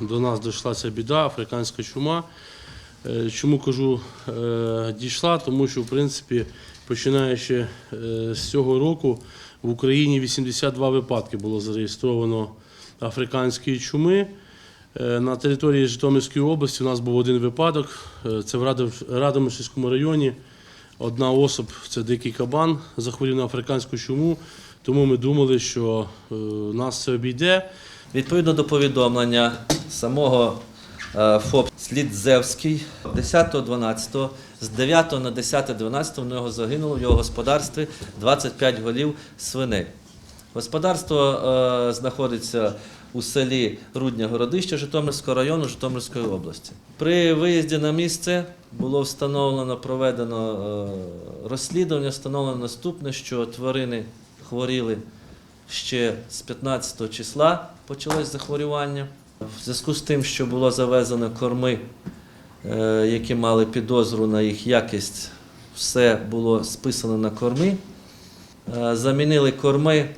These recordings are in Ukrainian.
до нас дійшла ця біда, африканська чума. Е, Чому кажу е, дійшла? Тому що, в принципі, починаючи е, з цього року в Україні 82 випадки було зареєстровано африканської чуми. На території Житомирської області у нас був один випадок. Це в Радомишльському районі. Одна особа, це дикий кабан, захворів на африканську чуму. Тому ми думали, що нас це обійде. Відповідно до повідомлення самого е, ФОП Слідзевський 10.12, з 9 на 10.12 в нього загинуло в його господарстві 25 голів свиней. Господарство е, знаходиться у селі Рудня Городище Житомирського району Житомирської області. При виїзді на місце було встановлено, проведено е, розслідування, встановлено наступне, що тварини хворіли ще з 15 числа почалось захворювання. В зв'язку з тим, що було завезено корми, е, які мали підозру на їх якість, все було списано на корми. Е, Замінили корми,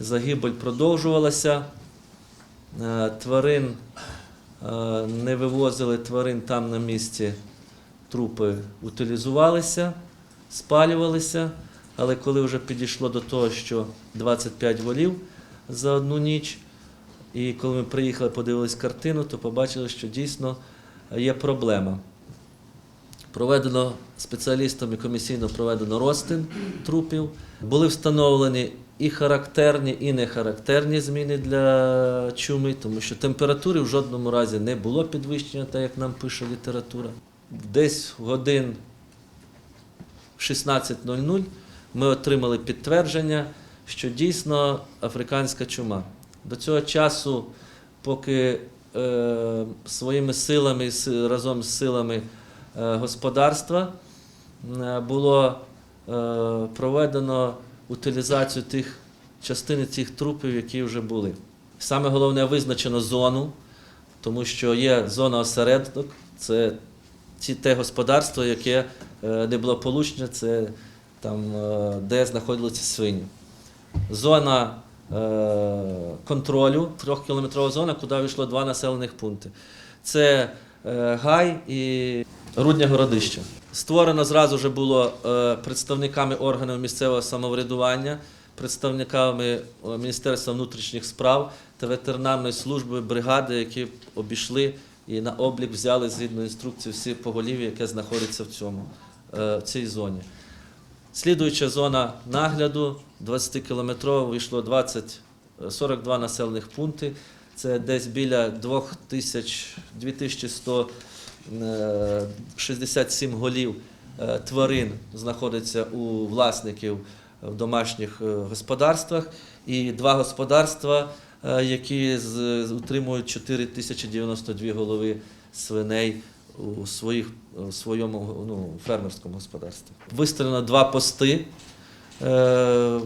загибель продовжувалася. Е, Тварин не вивозили тварин там на місці, трупи утилізувалися, спалювалися. Але коли вже підійшло до того, що 25 волів за одну ніч, і коли ми приїхали, подивились картину, то побачили, що дійсно є проблема. Проведено спеціалістами комісійно проведено розтин трупів. Були встановлені і характерні, і нехарактерні зміни для чуми, тому що температури в жодному разі не було підвищення, так як нам пише література. Десь годин 16.00 ми отримали підтвердження, що дійсно африканська чума. До цього часу, поки е, своїми силами разом з силами е, господарства е, було е, проведено утилізацію тих частин цих трупів, які вже були. Саме головне визначено зону, тому що є зона осередок, це те господарство, яке е, не це там, е, де знаходилися свині. Зона е, контролю, трьохкілометрова зона, куди вийшло два населених пункти. Це е, Гай і Рудня Городище. Створено зразу же було представниками органів місцевого самоврядування, представниками Міністерства внутрішніх справ та ветеринарної служби бригади, які обійшли і на облік взяли згідно інструкції всі поголів'я, яке знаходиться в цьому в цій зоні. Слідуюча зона нагляду 20-кілометрова вийшло 20, е, 42 населених пункти. Це десь біля 2000, 2167 голів е, тварин знаходиться у власників в домашніх е, господарствах. І два господарства, е, які утримують 4092 голови свиней у своїх, у своєму ну, фермерському господарстві. Виставлено два пости, е,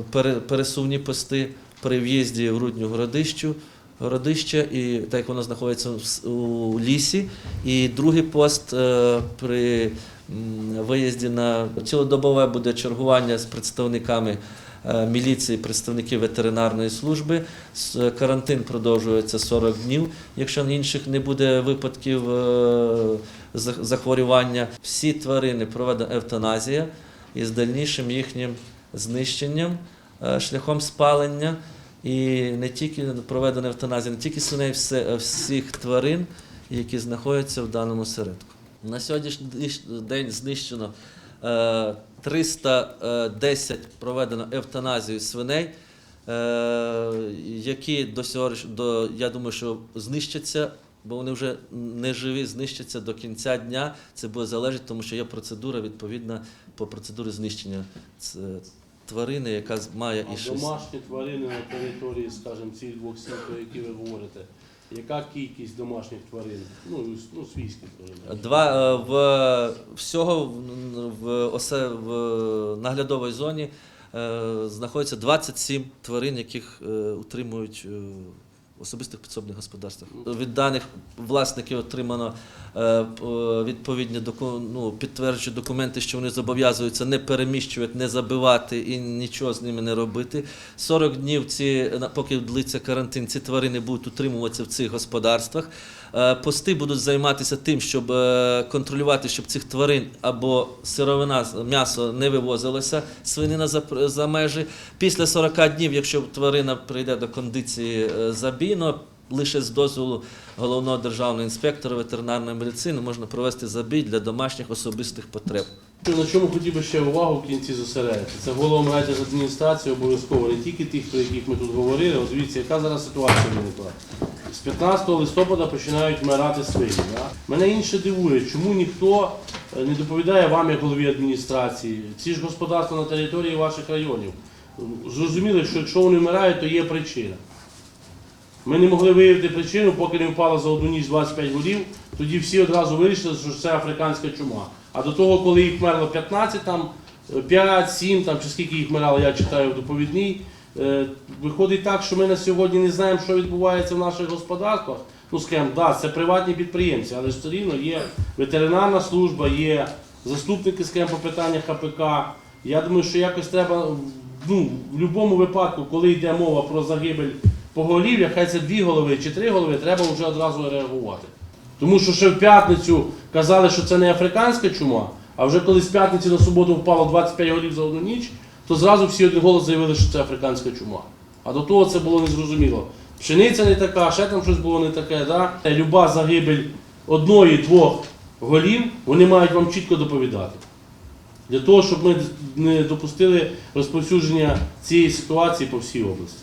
пересувні пости при в'їзді в Рудню Городищу. Городище, і так як воно знаходиться у лісі, і другий пост е, при виїзді на цілодобове буде чергування з представниками е, міліції, представників ветеринарної служби. Карантин продовжується 40 днів. Якщо інших не буде випадків е, захворювання, всі тварини проведена евтаназія із дальнішим їхнім знищенням шляхом спалення. І не тільки проведена евтаназія, не тільки свиней, всіх тварин, які знаходяться в даному середку. На сьогоднішній день знищено е, 310 проведено евтаназію свиней, е, які до сього до, я думаю, що знищаться, бо вони вже не живі, знищаться до кінця дня. Це буде залежати, тому що є процедура відповідна по процедурі знищення тварини, яка має і А щось. домашні тварини на території, скажімо, цих двох сіл, про які ви говорите. Яка кількість домашніх тварин? Ну, і с- ну свійські тварини. Два е, в всього в, в, осе, в наглядовій зоні е, знаходиться 27 тварин, яких е, утримують е, особистих підсобних господарствах. Від даних власників отримано е, відповідні доку, ну, підтверджуючі документи, що вони зобов'язуються не переміщувати, не забивати і нічого з ними не робити. 40 днів ці, поки длиться карантин, ці тварини будуть утримуватися в цих господарствах. Е, пости будуть займатися тим, щоб е, контролювати, щоб цих тварин або сировина, м'ясо не вивозилося, свинина за, за межі. Після 40 днів, якщо тварина прийде до кондиції е, забійно, лише з дозволу головного державного інспектора ветеринарної медицини можна провести забій для домашніх особистих потреб. На чому хотів би ще увагу в кінці зосередити? Це головам адміністрації обов'язково, не тільки тих, про яких ми тут говорили. От дивіться, яка зараз ситуація виникла. З 15 листопада починають вмирати свині. Да? Мене інше дивує, чому ніхто е, не доповідає вам, як голові адміністрації, ці ж господарства на території ваших районів. Зрозуміли, що якщо вони вмирають, то є причина. Ми не могли виявити причину, поки не впало за одну ніч 25 голів, тоді всі одразу вирішили, що це африканська чума. А до того, коли їх вмерло 15, там, 5, 7, там, чи скільки їх вмирало, я читаю в доповідній, е, виходить так, що ми на сьогодні не знаємо, що відбувається в наших господарствах. Ну, скажімо, да, це приватні підприємці, але все рівно є ветеринарна служба, є заступники, скажімо, по питаннях ХПК. Я думаю, що якось треба ну, в будь-якому випадку, коли йде мова про загибель поголів'я, хай це дві голови чи три голови, треба вже одразу реагувати. Тому що ще в п'ятницю казали, що це не африканська чума, а вже коли з п'ятниці на суботу впало 25 голів за одну ніч, то зразу всі один голос заявили, що це африканська чума. А до того це було незрозуміло. Пшениця не така, ще там щось було не таке. Да? Люба загибель одної-двох голів, вони мають вам чітко доповідати. Для того, щоб ми не допустили розповсюдження цієї ситуації по всій області.